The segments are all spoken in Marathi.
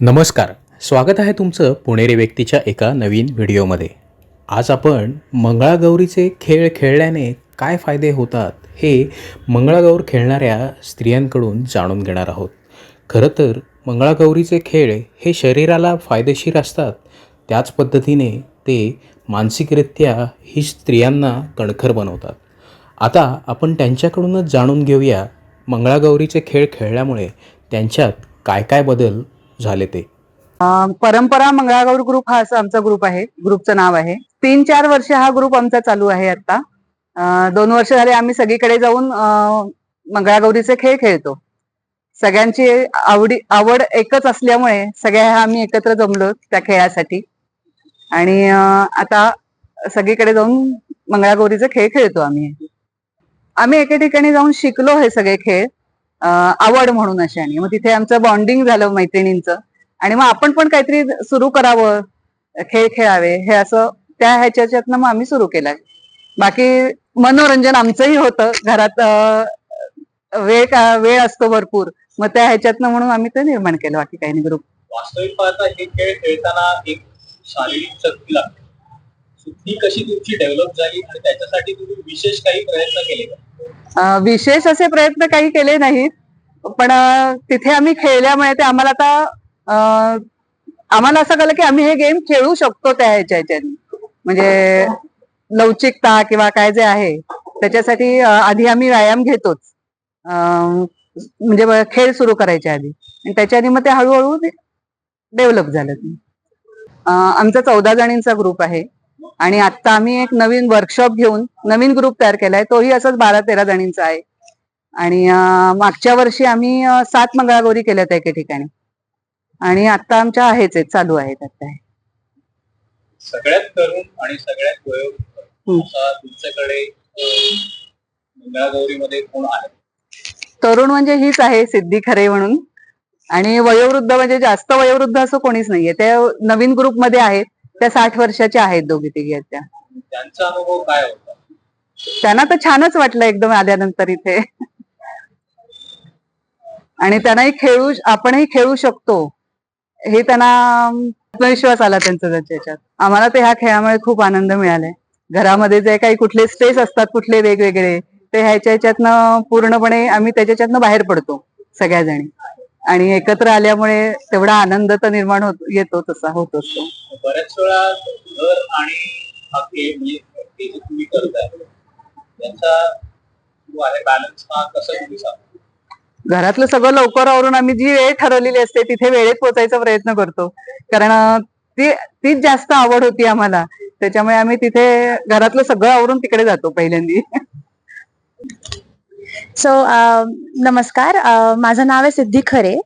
नमस्कार. स्वागत आहे तुमचं पुणेरी व्यक्तीच्या एका नवीन व्हिडिओमध्ये. आज आपण मंगळागौरीचे खेळ खेळल्याने काय फायदे होतात हे मंगळागौर खेळणाऱ्या स्त्रियांकडून जाणून घेणार आहोत. खरं तर मंगळागौरीचे खेळ हे शरीराला फायदेशीर असतात. त्याच पद्धतीने ते मानसिकरित्या ही स्त्रियांना कणखर बनवतात. आता आपण त्यांच्याकडूनच जाणून घेऊया मंगळागौरीचे खेळ खेळल्यामुळे त्यांच्यात काय काय बदल झाले ते. परंपरा मंगळागौर ग्रुप हा असं आमचा ग्रुप आहे. ग्रुपचं नाव आहे. तीन चार वर्ष हा ग्रुप आमचा चालू आहे आता. दोन वर्ष झाले आम्ही सगळीकडे जाऊन मंगळागौरीचे खेळ खेळतो. सगळ्यांची आवडी आवड एकच असल्यामुळे सगळ्या ह्या आम्ही एकत्र जमलो त्या खेळासाठी. आणि आता सगळीकडे जाऊन मंगळागौरीचे खेळ खेळतो आम्ही. आम्ही एके ठिकाणी जाऊन शिकलो हे सगळे खेळ. आवड म्हणून अशाने मग तिथे आमचं बॉन्डिंग झालं मैत्रिणींचं. आणि मग आपण पण काहीतरी सुरू करावं खेळ खेळावे हे असं त्या ह्याच्यातनं मग आम्ही सुरू केलंय. बाकी मनोरंजन आमचंही होतं. घरात वेळ का वेळ असतो भरपूर. मग त्या ह्याच्यातनं म्हणून आम्ही ते निर्माण केलं. बाकी काही नाही ग्रुप वास्तविक पाहता हे खेळ खेळताना एक शारीरिक शक्ती लागते. So कशी तुमची डेव्हलप झाली आणि त्याच्यासाठी तुम्ही विशेष काही प्रयत्न केले का? विशेष असे प्रयत्न काही केले नाहीत पण तिथे आम्ही खेळल्यामुळे ते आम्हाला आता आम्हाला असं कळलं की आम्ही हे गेम खेळू शकतो त्या ह्याच्या ह्याच्यानी म्हणजे लवचिकता किंवा काय जे आहे त्याच्यासाठी आधी आम्ही व्यायाम घेतोच. म्हणजे खेळ सुरू करायच्या आधी. आणि त्याच्याने मग ते हळूहळू डेव्हलप झालं. आमचा चौदा जणींचा ग्रुप आहे. आणि आता आम्ही एक नवीन वर्कशॉप घेऊन नवीन ग्रुप तयार केलाय. तोही असंच बारा तेरा जणींचा आहे. आणि मागच्या वर्षी आम्ही सात मंगळागौरी केल्यात एके ठिकाणी. आणि आता आमच्या आहेच आहेत, चालू आहेत आता. सगळ्यात तरुण आणि सगळ्यात तुमच्याकडे मंगळागौरीमध्ये कोण आहे? तरुण म्हणजे हीच आहे सिद्धी खरे म्हणून. आणि वयोवृद्ध म्हणजे जास्त वयोवृद्ध असं कोणीच नाहीये. ते नवीन ग्रुपमध्ये आहेत. त्या साठ वर्षाच्या आहेत दोघी तिघी आहेत त्या. त्यांचा अनुभव काय होता? त्यांना तर छानच वाटलं एकदम आल्यानंतर इथे. आणि त्यांनाही खेळू आपणही खेळू शकतो. हे त्यांना आत्मविश्वास आला त्यांचा त्याच्यात आम्हाला तर ह्या खेळामुळे खूप आनंद मिळालाय. घरामध्ये जे काही कुठले स्ट्रेस असतात कुठले वेगवेगळे ते ह्याच्या ह्याच्यातनं पूर्णपणे आम्ही त्याच्यातनं बाहेर पडतो सगळ्या जणी आणि एकत्र आल्यामुळे तेवढा आनंद तर निर्माण होत येतो तसा होत असतो. बऱ्याच वेळा घर आणि म्हणजे तुम्ही करताय बॅलन्स कसा घरातलं सगळं लवकर आवरून आम्ही जी वेळ ठरवलेली असते तिथे वेळेत पोहोचायचा प्रयत्न करतो. कारण ती तीच जास्त आवड होती आम्हाला. त्याच्यामुळे आम्ही तिथे घरातलं सगळं आवरून तिकडे जातो पहिल्यांदी. सो uh, नमस्कार. Uh, माझं नाव आहे सिद्धी खरे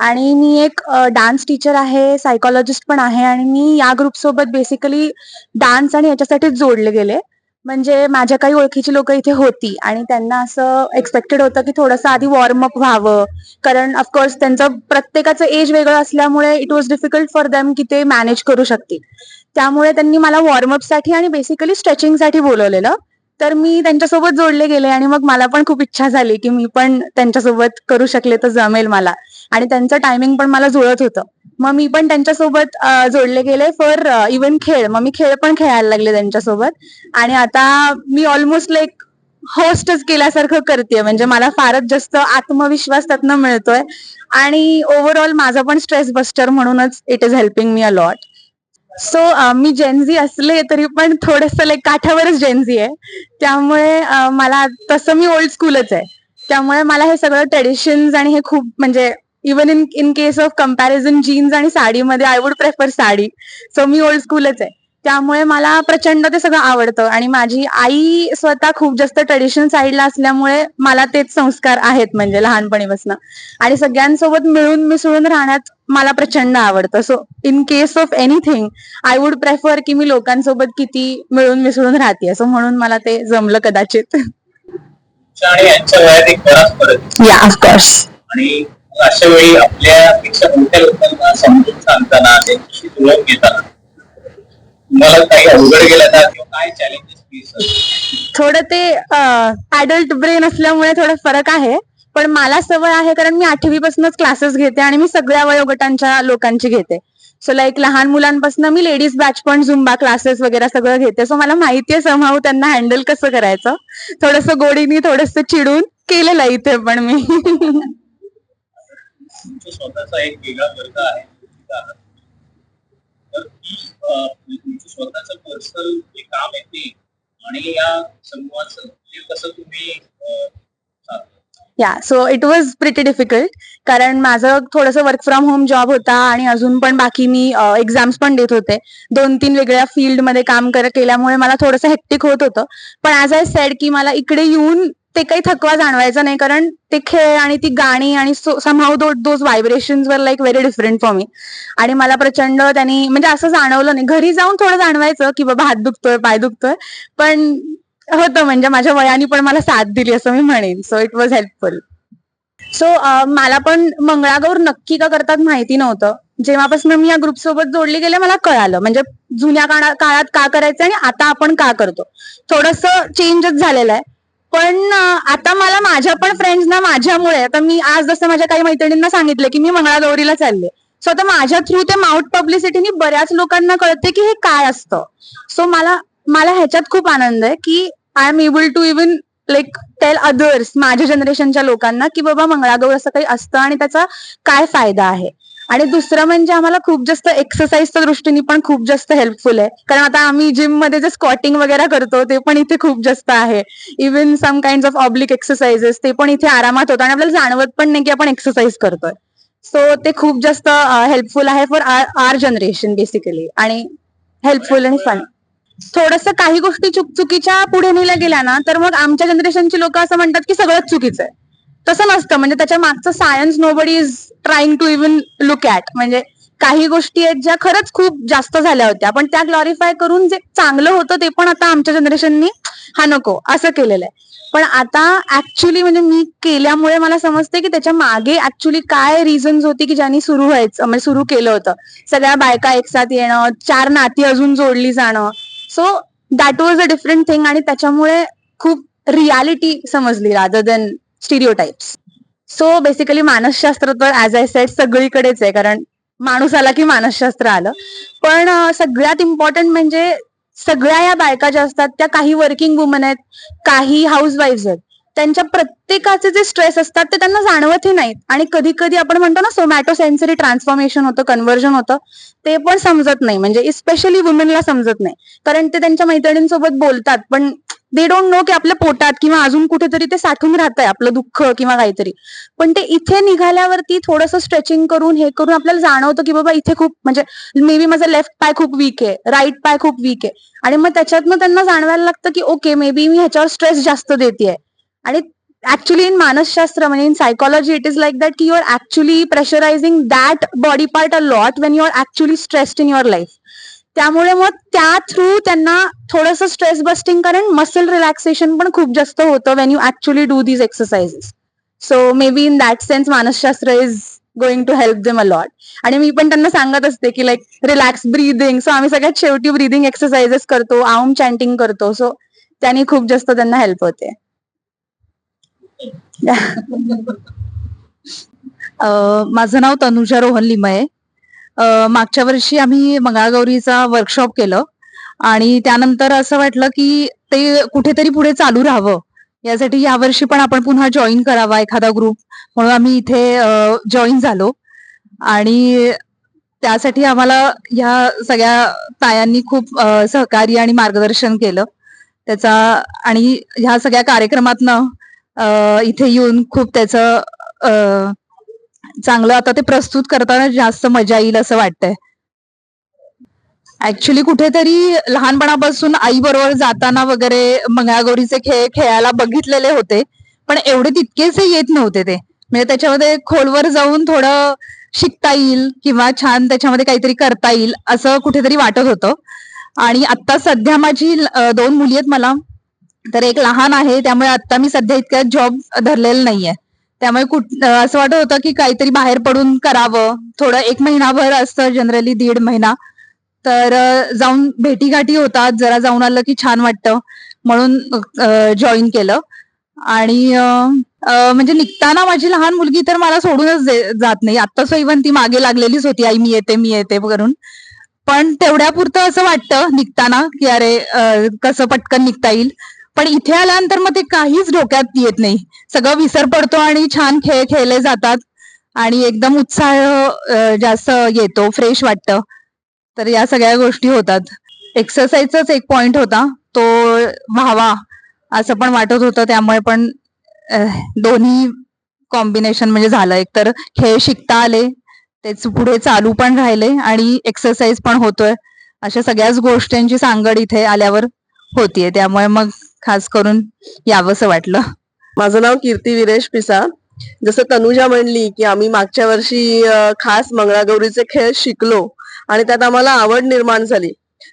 आणि मी एक uh, डान्स टीचर आहे सायकोलॉजिस्ट पण आहे आणि मी या ग्रुप सोबत बेसिकली डान्स आणि याच्यासाठीच जोडले गेले. म्हणजे माझ्या काही ओळखीची लोक इथे होती आणि त्यांना असं एक्सपेक्टेड होतं की थोडंसं आधी वॉर्मअप व्हावं. कारण ऑफकोर्स त्यांचं प्रत्येकाचं एज वेगळं असल्यामुळे it was difficult for them की ते मॅनेज करू शकतील. त्यामुळे त्यांनी मला वॉर्मअपसाठी आणि बेसिकली स्ट्रेचिंगसाठी बोलवलेलं. तर मी त्यांच्यासोबत जोडले गेले आणि मग मला पण खूप इच्छा झाली की मी पण त्यांच्यासोबत करू शकले तर जमेल मला. आणि त्यांचं टायमिंग पण मला जुळत होतं. मग मी पण त्यांच्यासोबत जोडले गेले फॉर इव्हन खेळ. मग मी खेळ पण खेळायला लागले त्यांच्यासोबत. आणि आता मी ऑलमोस्ट लाईक होस्टच केल्यासारखं करते म्हणजे मला फारच जास्त आत्मविश्वास त्यातनं मिळतोय. आणि ओव्हरऑल माझा पण स्ट्रेस बस्टर म्हणूनच it is helping me a lot so uh, मी जेनझी असले तरी पण थोडस लाईक काठावरच जेनझी आहे. त्यामुळे uh, मला तसं मी ओल्ड स्कूलच आहे. त्यामुळे मला हे सगळं ट्रेडिशन्स आणि हे खूप म्हणजे even in in case of comparison jeans आणि साडीमध्ये I would prefer sari. So me old स्कूलच आहे. त्यामुळे मला प्रचंड ते सगळं आवडतं. आणि माझी आई स्वतः खूप जास्त ट्रेडिशनल साईडला असल्यामुळे मला तेच संस्कार आहेत म्हणजे लहानपणीपासून. आणि सगळ्यांसोबत मिळून मिसळून राहण्यात मला प्रचंड आवडतं. So in case of anything I would prefer की मी लोकांसोबत किती मिळून मिसळून राहते. असं म्हणून मला ते जमलं कदाचित. या ऑफकोर्स आणि अशा वेळी आपल्यापेक्षा मोठ्या लोकांना समजून सांगताना त्यांची ओळख घेताना तुम्हाला काही अवघड गेला का? किंवा काय चॅलेंजेस फेस थोडं ते ऍडल्ट ब्रेन असल्यामुळे थोडं फरक आहे. पण मला सवय आहे कारण मी आठवीपासूनच क्लासेस घेते आणि मी सगळ्या वयोगटांच्या लोकांची घेते. सो लाईक लहान मुलांपासून मी लेडीज बॅच पण झुंबा क्लासेस वगैरे सगळं घेते. सो मला माहितीये समहाऊ त्यांना हँडल कसं करायचं. थोडस गोडीनी थोडस चिडून केलेलं इथे पण मी. स्वतःचा एक वेगळा वर्ग आहे. स्वतःच पर्सनल जे काम आहे ते आणि या समूहाचं म्हणजे कसं तुम्ही या so it was pretty difficult कारण माझं थोडंसं वर्क फ्रॉम होम जॉब होता आणि अजून पण बाकी मी एक्झाम्स पण देत होते. दोन तीन वेगळ्या फील्डमध्ये काम कर केल्यामुळे मला थोडंसं हेक्टिक होत होतं. पण ॲज आय सेड की मला इकडे येऊन ते काही थकवा जाणवायचा नाही कारण ते खेळ आणि ती गाणी आणि समहाऊ दो दोज व्हायब्रेशन वर like very different for me आणि मला प्रचंड त्यांनी म्हणजे असं जाणवलं नाही. घरी जाऊन थोडं जाणवायचं की बाबा हात दुखतोय पाय दुखतोय पण होतं म्हणजे माझ्या वयाने पण मला साथ दिली असं मी म्हणेन. So it was helpful so मला पण मंगळागौर नक्की का करतात माहिती नव्हतं. जेव्हापासून मी या ग्रुप सोबत जोडली गेले मला कळालं. म्हणजे जुन्या काळा- काळात का करायचं आणि आता आपण का करतो. थोडस चेंजच झालेलं आहे. पण आता मला माझ्या पण फ्रेंड्सना माझ्यामुळे आता मी आज जसं माझ्या काही मैत्रिणींना सांगितलं की मी मंगळागौरीला चालले. सो आता माझ्या थ्रू ते माउट पब्लिसिटीनी बऱ्याच लोकांना कळते की हे काय असतं. सो मला मला ह्याच्यात खूप आनंद आहे की I am able to even like tell others माझ्या जनरेशनच्या लोकांना की बाबा मंगळागौर असं काही असतं आणि त्याचा काय फायदा आहे. आणि दुसरं म्हणजे आम्हाला खूप जास्त एक्सरसाइजच्या दृष्टीने पण खूप जास्त हेल्पफुल आहे. कारण आता आम्ही जिममध्ये जे स्कॉटिंग वगैरे करतो ते पण इथे खूप जास्त आहे. Even some kind of oblique exercises ते पण इथे आरामात होतं. आणि आपल्याला जाणवत पण नाही की आपण एक्सरसाइज करतोय. सो ते खूप जास्त हेल्पफुल आहे फॉर आर जनरेशन बेसिकली आणि हेल्पफुल आणि फन थोडस काही गोष्टी चुक चुकीच्या पुढे नेल्या गेल्या ना तर मग आमच्या जनरेशनची लोक असं म्हणतात की सगळंच चुकीचं आहे. तसं नसतं. म्हणजे त्याच्या मागचं science nobody is trying to even look at म्हणजे काही गोष्टी आहेत ज्या खरंच खूप जास्त झाल्या होत्या. पण त्या ग्लॉरीफाय करून जे चांगलं होतं ते पण आता आमच्या जनरेशननी हा नको असं केलेलं आहे. पण आता ऍक्च्युली म्हणजे मी केल्यामुळे मला समजते की त्याच्यामागे ऍक्च्युली काय रिझन्स होती की ज्यांनी सुरू व्हायचं म्हणजे सुरू केलं होतं. सगळ्या बायका एकसाथ येणं चार नाती अजून जोडली जाणं. So that was a different thing आणि त्याच्यामुळे खूप रियालिटी समजली rather than stereotypes so basically मानसशास्त्र तर ऍज आय सेट सगळीकडेच आहे. कारण माणूस आला की मानसशास्त्र आलं. पण सगळ्यात इम्पॉर्टंट म्हणजे सगळ्या या बायका ज्या असतात त्या काही वर्किंग वुमन आहेत काही हाऊस वाईफ आहेत. त्यांच्या प्रत्येकाचे जे स्ट्रेस असतात ते त्यांना जाणवतही नाहीत. आणि कधी कधी आपण म्हणतो ना सोमॅटो सेन्सरी ट्रान्सफॉर्मेशन होतं कन्व्हर्जन होतं ते पण समजत नाही. म्हणजे इस्पेशली वुमेनला समजत नाही. कारण ते त्यांच्या मैत्रिणींसोबत बोलतात पण दे डोंट नो की आपल्या पोटात किंवा अजून कुठेतरी ते साठून राहत आहे आपलं दुःख किंवा काहीतरी. पण ते इथे निघाल्यावरती थोडंसं स्ट्रेचिंग करून हे करून आपल्याला जाणवतं की बाबा इथे खूप म्हणजे मे बी माझा लेफ्ट पाय खूप वीक आहे राईट पाय खूप वीक आहे. आणि मग त्याच्यातनं त्यांना जाणवायला लागतं की ओके मे बी मी ह्याच्यावर स्ट्रेस जास्त देते आणि ऍक्च्युली इन मानसशास्त्र म्हणजे in psychology it is like that की your actually pressurising that body part a lot when you are actually stressed in your life त्यामुळे मग त्या थ्रू त्यांना थोडंसं स्ट्रेस बस्टिंग कारण मसल रिलॅक्सेशन पण खूप जास्त होतं when you actually do these exercises so maybe in that sense मानसशास्त्र is going to help them a lot आणि मी पण त्यांना सांगत असते की लाईक रिलॅक्स ब्रीदिंग सो आम्ही सगळ्यात शेवटी ब्रीदिंग एक्सरसाइजेस करतो आउम चॅन्टिंग करतो. सो त्यांनी खूप जास्त त्यांना हेल्प होते. माझं नाव तनुजा रोहन लिमये मागच्या वर्षी आम्ही मंगळागौरीचा वर्कशॉप केलं. आणि त्यानंतर असं वाटलं की ते कुठेतरी पुढे चालू राहावं. यासाठी यावर्षी पण आपण पुन्हा जॉईन करावा एखादा ग्रुप म्हणून आम्ही इथे जॉईन झालो. आणि त्यासाठी आम्हाला ह्या सगळ्या तायांनी खूप सहकार्य आणि मार्गदर्शन केलं. त्याचा आणि ह्या सगळ्या कार्यक्रमातनं इथे येऊन खूप त्याचं चांगलं आता ते प्रस्तुत करताना जास्त मजा येईल असं वाटतंय. ऍक्च्युली कुठेतरी लहानपणापासून आई बरोबर जाताना वगैरे मंगळागौरीचे खेळ खेळायला बघितलेले होते पण एवढे तितकेसे येत नव्हते ते. म्हणजे त्याच्यामध्ये खोलवर जाऊन थोडं शिकता येईल किंवा छान त्याच्यामध्ये काहीतरी करता येईल असं कुठेतरी वाटत होतं. आणि आता सध्या माझी दोन मुली आहेत मला तर एक लहान आहे त्यामुळे आता मी सध्या इतक्या जॉब धरलेला नाहीये. त्यामुळे कुठ असं वाटत होतं की काहीतरी बाहेर पडून करावं. थोडं एक महिनाभर असतं जनरली दीड महिना. तर जाऊन भेटीगाठी होतात जरा जाऊन आलं की छान वाटतं. म्हणून जॉईन केलं. आणि म्हणजे निघताना माझी लहान मुलगी तर मला सोडूनच जात नाही. आत्ताच इव्हन ती मागे लागलेलीच होती आई मी येते मी येते करून पण तेवढ्यापुरतं असं वाटतं निघताना की अरे कसं पटकन निघता येईल. पण इथे आल्यानंतर मग ते काहीच डोक्यात येत नाही. सगळं विसर पडतो आणि छान खेळ खेळले जातात. आणि एकदम उत्साह जास्त येतो फ्रेश वाटतं. तर या सगळ्या गोष्टी होतात. एक्सरसाइजचाच एक पॉइंट होता. तो व्हावा असं पण वाटत होतं. त्यामुळे पण दोन्ही कॉम्बिनेशन म्हणजे झालं. एक तर खेळ शिकता आले तेच पुढे चालू पण राहिले आणि एक्सरसाइज पण होतोय. अशा सगळ्याच गोष्टींची सांगड इथे आल्यावर होतीये. त्यामुळे मग खास करून यावंसं वाटलं. माझं नाव कीर्ती विरेश पिसा. जसं तनुजा म्हणली की आम्ही मागच्या वर्षी खास मंगळागौरीचे खेळ शिकलो आणि त्यात आम्हाला आवड निर्माण झाली.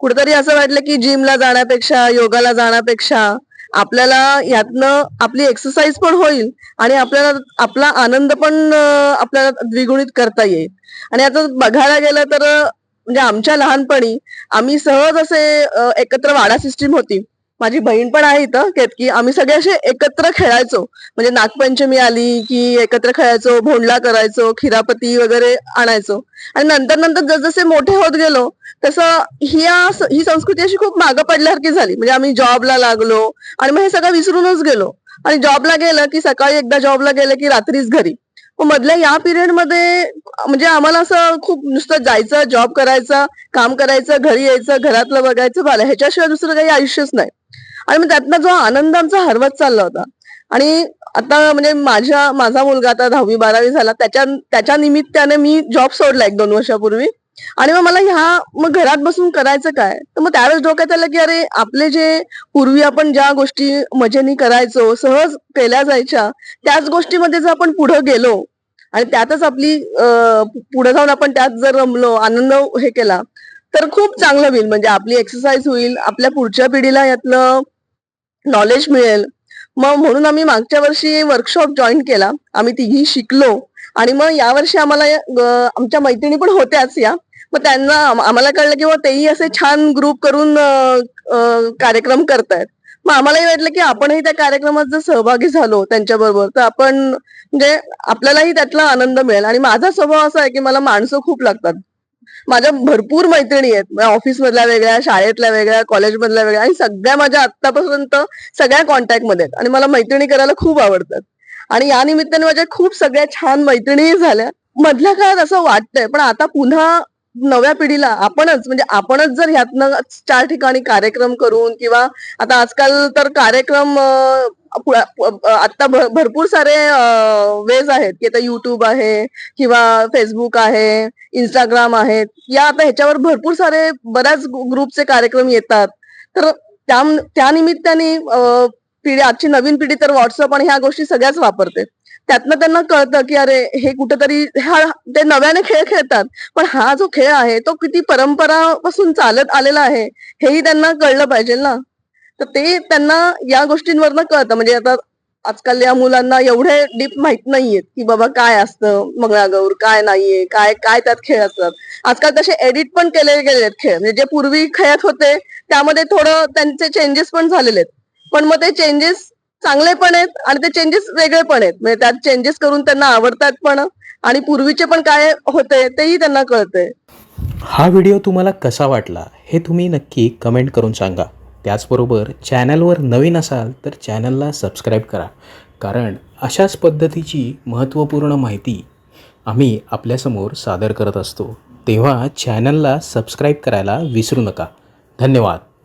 कुठेतरी असं वाटलं की जिमला जाण्यापेक्षा योगाला जाण्यापेक्षा आपल्याला यातनं आपली एक्सरसाइज पण होईल आणि आपल्याला आपला आनंद पण आपल्याला द्विगुणित करता येईल. आणि आता बघायला गेलं तर म्हणजे आमच्या लहानपणी आम्ही सहज असे एकत्र वाडा सिस्टीम होती. माझी बहीण पण आहे इथं केतकी आम्ही सगळे असे एकत्र खेळायचो. म्हणजे नागपंचमी आली की एकत्र खेळायचो भोंडला करायचो खिरापती वगैरे आणायचो. आणि नंतर नंतर जसजसे मोठे होत गेलो तसं ही ही संस्कृती अशी खूप मागं पडल्यासारखी झाली. म्हणजे आम्ही जॉबला लागलो आणि मग हे सगळं विसरूनच गेलो. आणि जॉबला गेलं की सकाळी एकदा जॉबला गेलं की रात्रीच घरी. मधल्या या पिरियडमध्ये म्हणजे आम्हाला असं खूप नुसतं जायचं जॉब करायचा काम करायचं घरी यायचं घरातलं बघायचं झालं ह्याच्याशिवाय दुसरं काही आयुष्यच नाही. आणि मग त्यातनं जो आनंद आमचा हरवत चालला होता. आणि आता म्हणजे माझ्या माझा मुलगा आता दहावी बारावी झाला. त्याच्या त्याच्या निमित्ताने मी जॉब सोडला एक दोन वर्षापूर्वी. आणि मग मला ह्या मग घरात बसून करायचं काय? तर मग त्यावेळेस डोक्यात आलं की अरे आपले जे पूर्वी आपण ज्या गोष्टी मजेने करायचो सहज केल्या जायच्या त्याच गोष्टीमध्ये जर आपण पुढे गेलो आणि त्यातच आपली पुढे जाऊन आपण त्यात जर रमलो आनंद हे केला तर खूप चांगलं होईल. म्हणजे आपली एक्सरसाइज होईल आपल्या पुढच्या पिढीला यातलं नॉलेज मिळेल. मग म्हणून आम्ही मागच्या वर्षी वर्कशॉप जॉईन केला. आम्ही तिघी शिकलो. आणि मग यावर्षी आम्हाला आमच्या मैत्रिणी पण होत्याच या. मग त्यांना आम्हाला कळलं की तेही असे छान ग्रुप करून कार्यक्रम करतायत. मग आम्हालाही वाटलं की आपणही त्या कार्यक्रमात जर सहभागी झालो त्यांच्या बरोबर तर आपण म्हणजे आपल्यालाही त्यातला आनंद मिळेल. आणि माझा स्वभाव असा आहे की मला माणसं खूप लागतात. माझ्या भरपूर मैत्रिणी आहेत. ऑफिस मधल्या वेगळ्या शाळेतल्या वेगळ्या कॉलेजमधल्या वेगळ्या आणि सगळ्या माझ्या आतापर्यंत सगळ्या कॉन्टॅक्टमध्ये आहेत. आणि मला मैत्रिणी करायला खूप आवडतात. आणि या निमित्ताने माझ्या खूप सगळ्या छान मैत्रिणीही झाल्या. मधल्या काळात असं वाटतंय पण आता पुन्हा नव्या पिढीला आपणच म्हणजे आपणच जर ह्यातनं चार ठिकाणी कार्यक्रम करून किंवा आता आजकाल तर कार्यक्रम आता भरपूर सारे वेज आहेत की आता युट्यूब आहे किंवा फेसबुक आहे इंस्टाग्राम आहेत. या आता ह्याच्यावर भरपूर सारे बऱ्याच ग्रुपचे कार्यक्रम येतात. तर त्या निमित्ताने पिढी आजची नवीन पिढी तर व्हॉट्सअप आणि ह्या गोष्टी सगळ्याच वापरते. त्यातनं त्यांना कळतं की अरे हे कुठेतरी हा ते नव्याने खेळ खेळतात. पण हा जो खेळ आहे तो किती परंपरापासून चालत आलेला आहे हेही त्यांना कळलं पाहिजे ना. तर ते त्यांना या गोष्टींवरनं कळतं. म्हणजे आता आजकाल या मुलांना एवढे डीप माहीत नाहीयेत की बाबा काय असतं मंगळागौर काय नाहीये काय काय त्यात खेळ असतात. आजकाल तसे एडिट पण केले गेले आहेत खेळ. म्हणजे जे पूर्वी खेळत होते त्यामध्ये थोडं त्यांचे चेंजेस पण झालेले आहेत पण मग ते चेंजेस चांगले पण आहेत आणि ते चेंजेस वेगळे पण आहेत. म्हणजे त्यात चेंजेस करून त्यांना आवडतात पण आणि पूर्वीचे पण काय होते तेही त्यांना कळतंय हा व्हिडिओ तुम्हाला कसा वाटला हे तुम्ही नक्की कमेंट करून सांगा. त्याचबरोबर चॅनलवर नवीन असाल तर चॅनलला सबस्क्राईब करा. कारण अशाच पद्धतीची महत्त्वपूर्ण माहिती आम्ही आपल्यासमोर सादर करत असतो. तेव्हा चॅनलला सबस्क्राईब करायला विसरू नका. धन्यवाद.